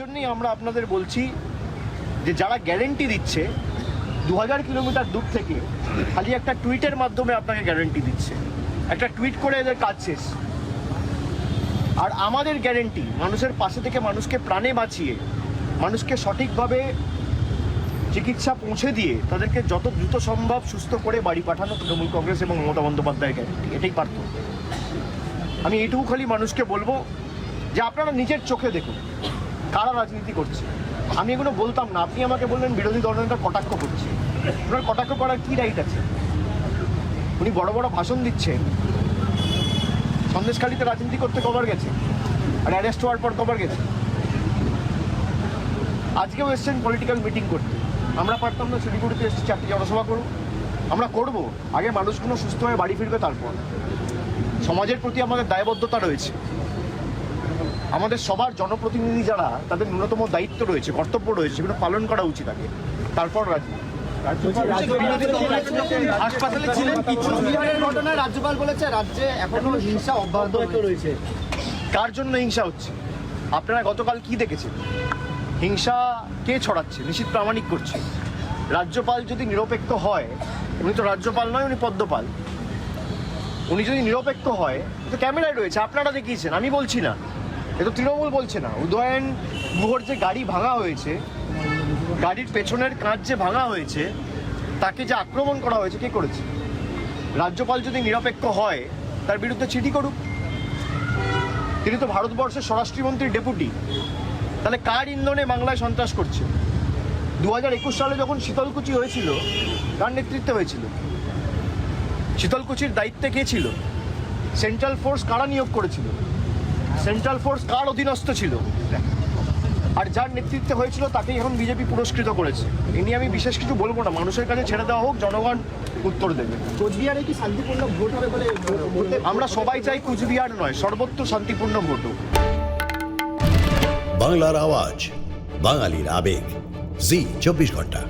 জন্যই আমরা আপনাদের বলছি যে যারা গ্যারেন্টি দিচ্ছে দু হাজার কিলোমিটার দূর থেকে খালি একটা টুইটের মাধ্যমে আপনাকে গ্যারেন্টি দিচ্ছে। একটা টুইট করে এদের কাজ শেষ। আর আমাদের গ্যারেন্টি মানুষের পাশে থেকে মানুষকে প্রাণে বাঁচিয়ে, মানুষকে সঠিকভাবে চিকিৎসা পৌঁছে দিয়ে তাদেরকে যত দ্রুত সম্ভব সুস্থ করে বাড়ি পাঠানো তৃণমূল কংগ্রেস এবং মমতা বন্দ্যোপাধ্যায়ের গ্যারেন্টি এটাই পার্থক্য। আমি এইটুকু খালি মানুষকে বলব যে আপনারা নিজের চোখে দেখুন। কারা রাজনীতি করছে। আমি এগুলো বলতাম না। আপনি আমাকে বললেন বিরোধী দলনেতা কটাক্ষ করছে। ওনার কটাক্ষ করার কী রাইট আছে? উনি বড় বড় ভাষণ দিচ্ছেন। সন্দেশখালিতে রাজনীতি করতে কবার গেছে? আর অ্যারেস্ট হওয়ার পর কবার গেছে? আজকেও এসছেন পলিটিক্যাল মিটিং করতে। আমরা পারতাম না শিলিগুড়িতে এসেছি চারটি জনসভা করুন। আমরা করব। আগে মানুষগুলো সুস্থ হয়ে বাড়ি ফিরবে তারপর। সমাজের প্রতি আমাদের দায়বদ্ধতা রয়েছে। আমাদের সবার জনপ্রতিনিধি যারা তাদের ন্যূনতম দায়িত্ব রয়েছে কর্তব্য রয়েছে সেগুলো পালন করা উচিত আগে। তারপর রাজনীতি হাসপাতালে ছিলেন কিছু ঘটনায় রাজ্যপাল বলেছে রাজ্যে এখনও হিংসা অব্যাহত রয়েছে। কার জন্য হিংসা হচ্ছে? আপনারা গতকাল কি দেখেছেন? হিংসা কে ছড়াচ্ছে? নিশ্চিত প্রামাণিক করছে। রাজ্যপাল যদি নিরপেক্ষ হয় উনি তো রাজ্যপাল নয় উনি পদ্মপাল। উনি যদি নিরপেক্ষ হয় তো ক্যামেরায় রয়েছে আপনারা দেখিয়েছেন আমি বলছি না। এ তো তৃণমূল বলছে না। উদয়ন গুহর যে গাড়ি ভাঙা হয়েছে, গাড়ির পেছনের কাঁচ যে ভাঙা হয়েছে, তাকে যে আক্রমণ করা হয়েছে, কে করেছে? রাজ্যপাল যদি নিরপেক্ষ হয়, তার বিরুদ্ধে চিঠি করুক। তিনি তো ভারতবর্ষের স্বরাষ্ট্রমন্ত্রীর ডেপুটি। তাহলে কার ইন্ধনে বাংলায় সন্ত্রাস করছে? দু একুশ সালে যখন শীতলকুচি হয়েছিল, কার নেতৃত্বে হয়েছিল? শীতলকুচির দায়িত্বে কে ছিল? সেন্ট্রাল ফোর্স কারা নিয়োগ করেছিল? সেন্ট্রাল ফোর্স কার অধীনস্থ ছিল? আর যার নেতৃত্বে হয়েছিল তাকেই এখন বিজেপি পুরস্কৃত করেছে। এ নিয়ে আমি বিশেষ কিছু বলব না। মানুষের কাছে ছেড়ে দেওয়া হোক জনগণ উত্তর দেবে। কোচবিহারে কি শান্তিপূর্ণ ভোট হবে বলে আমরা সবাই চাই কুচবিহার নয় সর্বত্র শান্তিপূর্ণ ভোট হোক। বাংলার আওয়াজ বাঙালির আবেগ। জি চব্বিশ ঘণ্টা।